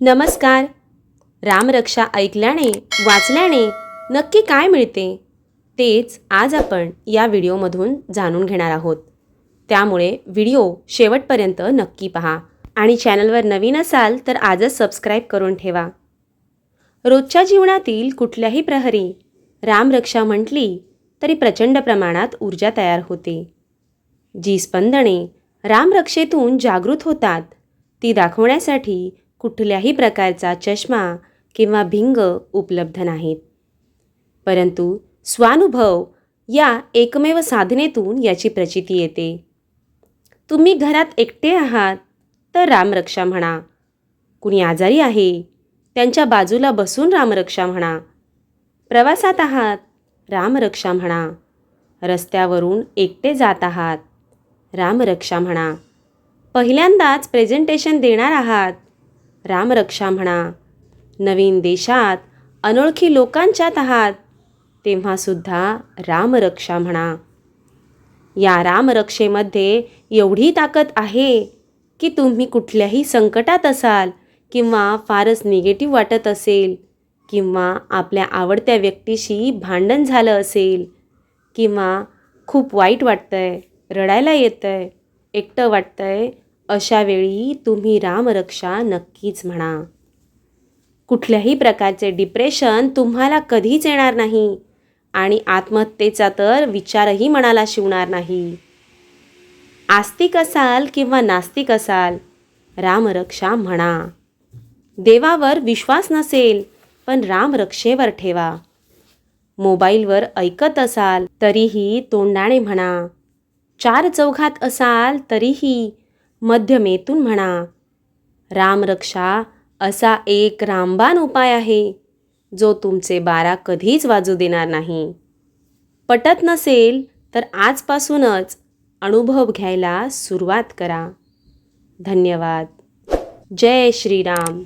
नमस्कार. रामरक्षा ऐकल्याने वाचल्याने नक्की काय मिळते? तेच आज आपण या व्हिडिओमधून जाणून घेणार आहोत. त्यामुळे व्हिडिओ शेवटपर्यंत नक्की पहा आणि चॅनलवर नवीन असाल तर आजच सबस्क्राईब करून ठेवा. रोजच्या जीवनातील कुठल्याही प्रहरी रामरक्षा म्हटली तरी प्रचंड प्रमाणात ऊर्जा तयार होते. जी स्पंदने रामरक्षेतून जागृत होतात ती दाखवण्यासाठी कुठल्याही प्रकारचा चष्मा किंवा भिंग उपलब्ध नाहीत. परंतु स्वानुभव या एकमेव साधनेतून याची प्रचिती येते. तुम्ही घरात एकटे आहात तर रामरक्षा म्हणा. कुणी आजारी आहे त्यांच्या बाजूला बसून रामरक्षा म्हणा. प्रवासात आहात रामरक्षा म्हणा. रस्त्यावरून एकटे जात आहात रामरक्षा म्हणा. पहिल्यांदाच प्रेझेंटेशन देणार आहात रामरक्षा म्हणा. नवीन देशात अनोळखी लोकांच्यात आहात तेव्हासुद्धा रामरक्षा म्हणा. या रामरक्षेमध्ये एवढी ताकद आहे की तुम्ही कुठल्याही संकटात असाल किंवा फारच निगेटिव्ह वाटत असेल किंवा आपल्या आवडत्या व्यक्तीशी भांडण झालं असेल किंवा खूप वाईट वाटतंय रडायला येतंय एकटं वाटतंय आहे अशावेळी तुम्ही रामरक्षा नक्कीच म्हणा. कुठल्याही प्रकारचे डिप्रेशन तुम्हाला कधीच येणार नाही आणि आत्महत्येचा तर विचारही मनाला शिवणार नाही. आस्तिक असाल किंवा नास्तिक असाल रामरक्षा म्हणा. देवावर विश्वास नसेल पण रामरक्षेवर ठेवा. मोबाईलवर ऐकत असाल तरीही तोंडाने म्हणा. चार चौघात असाल तरीही मध्यमेतून म्हणा. रामरक्षा असा एक रामबाण उपाय आहे जो तुमचे बारा कधीच वाजू देणार नाही. पटत नसेल तर आजपासूनच अनुभव घ्यायला सुरुवात करा. धन्यवाद. जय श्रीराम.